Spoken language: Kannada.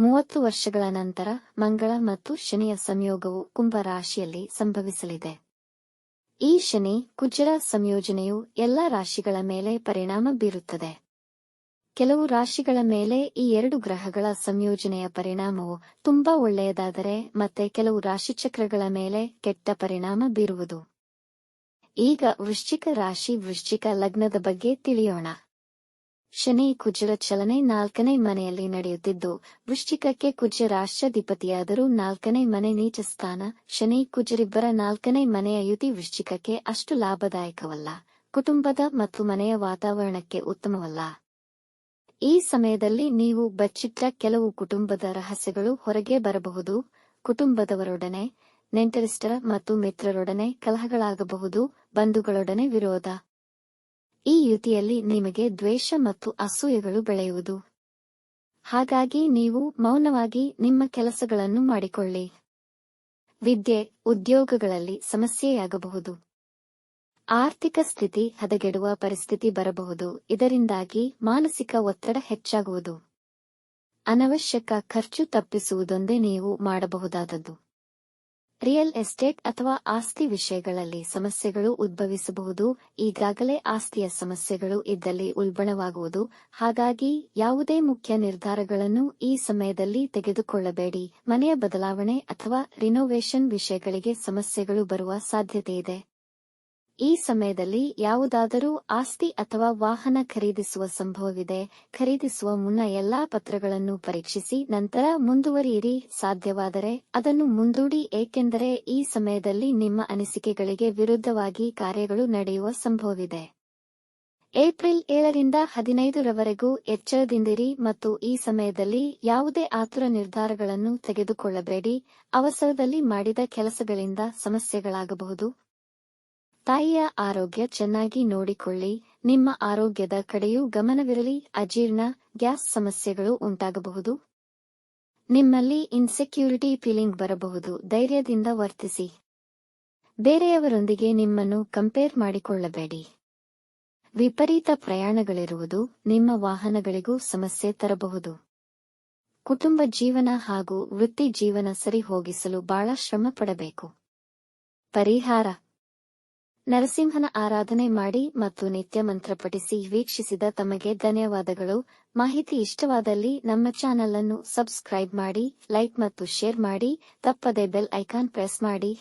ಮೂವತ್ತು ವರ್ಷಗಳ ನಂತರ ಮಂಗಳ ಮತ್ತು ಶನಿಯ ಸಂಯೋಗವು ಕುಂಭ ರಾಶಿಯಲ್ಲಿ ಸಂಭವಿಸಲಿದೆ. ಈ ಶನಿ ಕುಜರ ಸಂಯೋಜನೆಯು ಎಲ್ಲ ರಾಶಿಗಳ ಮೇಲೆ ಪರಿಣಾಮ ಬೀರುತ್ತದೆ. ಕೆಲವು ರಾಶಿಗಳ ಮೇಲೆ ಈ ಎರಡು ಗ್ರಹಗಳ ಸಂಯೋಜನೆಯ ಪರಿಣಾಮವು ತುಂಬಾ ಒಳ್ಳೆಯದಾದರೆ ಮತ್ತೆ ಕೆಲವು ರಾಶಿಚಕ್ರಗಳ ಮೇಲೆ ಕೆಟ್ಟ ಪರಿಣಾಮ ಬೀರುವುದು. ಈಗ ವೃಶ್ಚಿಕ ರಾಶಿ ವೃಶ್ಚಿಕ ಲಗ್ನದ ಬಗ್ಗೆ ತಿಳಿಯೋಣ. ಶನಿ ಕುಜರ ಚಲನೆ ನಾಲ್ಕನೇ ಮನೆಯಲ್ಲಿ ನಡೆಯುತ್ತಿದ್ದು, ವೃಶ್ಚಿಕಕ್ಕೆ ಕುಜ ರಾಷ್ಟ್ರಾಧಿಪತಿಯಾದರೂ ನಾಲ್ಕನೇ ಮನೆ ನೀಚ ಸ್ಥಾನ, ಶನಿ ಕುಜರಿಬ್ಬರ ನಾಲ್ಕನೇ ಮನೆಯ ಯುತಿ ವೃಶ್ಚಿಕಕ್ಕೆ ಅಷ್ಟು ಲಾಭದಾಯಕವಲ್ಲ. ಕುಟುಂಬದ ಮತ್ತು ಮನೆಯ ವಾತಾವರಣಕ್ಕೆ ಉತ್ತಮವಲ್ಲ. ಈ ಸಮಯದಲ್ಲಿ ನೀವು ಬಚ್ಚಿಟ್ಟ ಕೆಲವು ಕುಟುಂಬದ ರಹಸ್ಯಗಳು ಹೊರಗೆ ಬರಬಹುದು. ಕುಟುಂಬದವರೊಡನೆ, ನೆಂಟರಿಷ್ಟರ ಮತ್ತು ಮಿತ್ರರೊಡನೆ ಕಲಹಗಳಾಗಬಹುದು. ಬಂಧುಗಳೊಡನೆ ವಿರೋಧ. ಈ ಯುತಿಯಲ್ಲಿ ನಿಮಗೆ ದ್ವೇಷ ಮತ್ತು ಅಸೂಯೆಗಳು ಬೆಳೆಯುವುದು. ಹಾಗಾಗಿ ನೀವು ಮೌನವಾಗಿ ನಿಮ್ಮ ಕೆಲಸಗಳನ್ನು ಮಾಡಿಕೊಳ್ಳಿ. ವಿದ್ಯೆ, ಉದ್ಯೋಗಗಳಲ್ಲಿ ಸಮಸ್ಯೆಯಾಗಬಹುದು. ಆರ್ಥಿಕ ಸ್ಥಿತಿ ಹದಗೆಡುವ ಪರಿಸ್ಥಿತಿ ಬರಬಹುದು. ಇದರಿಂದಾಗಿ ಮಾನಸಿಕ ಒತ್ತಡ ಹೆಚ್ಚಾಗುವುದು. ಅನವಶ್ಯಕ ಖರ್ಚು ತಪ್ಪಿಸುವುದೊಂದೇ ನೀವು ಮಾಡಬಹುದಾದದ್ದು. ರಿಯಲ್ ಎಸ್ಟೇಟ್ ಅಥವಾ ಆಸ್ತಿ ವಿಷಯಗಳಲ್ಲಿ ಸಮಸ್ಯೆಗಳು ಉದ್ಭವಿಸಬಹುದು. ಈಗಾಗಲೇ ಆಸ್ತಿಯ ಸಮಸ್ಯೆಗಳು ಇದ್ದಲ್ಲಿ ಉಲ್ಬಣವಾಗುವುದು. ಹಾಗಾಗಿ ಯಾವುದೇ ಮುಖ್ಯ ನಿರ್ಧಾರಗಳನ್ನು ಈ ಸಮಯದಲ್ಲಿ ತೆಗೆದುಕೊಳ್ಳಬೇಡಿ. ಮನೆಯ ಬದಲಾವಣೆ ಅಥವಾ ರಿನೋವೇಷನ್ ವಿಷಯಗಳಿಗೆ ಸಮಸ್ಯೆಗಳು ಬರುವ ಸಾಧ್ಯತೆಯಿದೆ ಈ ಸಮಯದಲ್ಲಿ ಯಾವುದಾದರೂ ಆಸ್ತಿ ಅಥವಾ ವಾಹನ ಖರೀದಿಸುವ ಸಂಭವವಿದೆ. ಖರೀದಿಸುವ ಮುನ್ನ ಎಲ್ಲಾ ಪತ್ರಗಳನ್ನು ಪರೀಕ್ಷಿಸಿ ನಂತರ ಮುಂದುವರಿಯಿರಿ. ಸಾಧ್ಯವಾದರೆ ಅದನ್ನು ಮುಂದೂಡಿ, ಏಕೆಂದರೆ ಈ ಸಮಯದಲ್ಲಿ ನಿಮ್ಮ ಅನಿಸಿಕೆಗಳಿಗೆ ವಿರುದ್ಧವಾಗಿ ಕಾರ್ಯಗಳು ನಡೆಯುವ ಸಂಭವವಿದೆ. ಏಪ್ರಿಲ್ ಏಳರಿಂದ ಹದಿನೈದರವರೆಗೂ ಎಚ್ಚರದಿಂದಿರಿ ಮತ್ತು ಈ ಸಮಯದಲ್ಲಿ ಯಾವುದೇ ಆತುರ ನಿರ್ಧಾರಗಳನ್ನು ತೆಗೆದುಕೊಳ್ಳಬೇಡಿ. ಅವಸರದಲ್ಲಿ ಮಾಡಿದ ಕೆಲಸಗಳಿಂದ ಸಮಸ್ಯೆಗಳಾಗಬಹುದು. ತಾಯಿಯ ಆರೋಗ್ಯ ಚೆನ್ನಾಗಿ ನೋಡಿಕೊಳ್ಳಿ. ನಿಮ್ಮ ಆರೋಗ್ಯದ ಕಡೆಯೂ ಗಮನವಿರಲಿ. ಅಜೀರ್ಣ, ಗ್ಯಾಸ್ ಸಮಸ್ಯೆಗಳು ಉಂಟಾಗಬಹುದು. ನಿಮ್ಮಲ್ಲಿ ಇನ್ಸೆಕ್ಯೂರಿಟಿ ಫೀಲಿಂಗ್ ಬರಬಹುದು. ಧೈರ್ಯದಿಂದ ವರ್ತಿಸಿ. ಬೇರೆಯವರೊಂದಿಗೆ ನಿಮ್ಮನ್ನು ಕಂಪೇರ್ ಮಾಡಿಕೊಳ್ಳಬೇಡಿ. ವಿಪರೀತ ಪ್ರಯಾಣಗಳಿರುವುದು ನಿಮ್ಮ ವಾಹನಗಳಿಗೂ ಸಮಸ್ಯೆ ತರಬಹುದು. ಕುಟುಂಬ ಜೀವನ ಹಾಗೂ ವೃತ್ತಿ ಜೀವನ ಸರಿ ಹೋಗಿಸಲು ಬಹಳ ಶ್ರಮ ಪಡಬೇಕು ಪರಿಹಾರ. ನರಸಿಂಹನ ಆರಾಧನೆ ಮಾಡಿ ಮತ್ತು ನಿತ್ಯ ಮಂತ್ರ ಪಠಿಸಿ ವೀಕ್ಷಿಸಿದ ತಮಗೆ ಧನ್ಯವಾದಗಳು. ಮಾಹಿತಿ ಇಷ್ಟವಾದಲ್ಲಿ ನಮ್ಮ ಚಾನೆಲ್ ಅನ್ನು ಸಬ್ಸ್ಕ್ರೈಬ್ ಮಾಡಿ, ಲೈಕ್ ಮತ್ತು ಶೇರ್ ಮಾಡಿ, ತಪ್ಪದೆ ಬೆಲ್ ಐಕಾನ್ ಪ್ರೆಸ್ ಮಾಡಿ.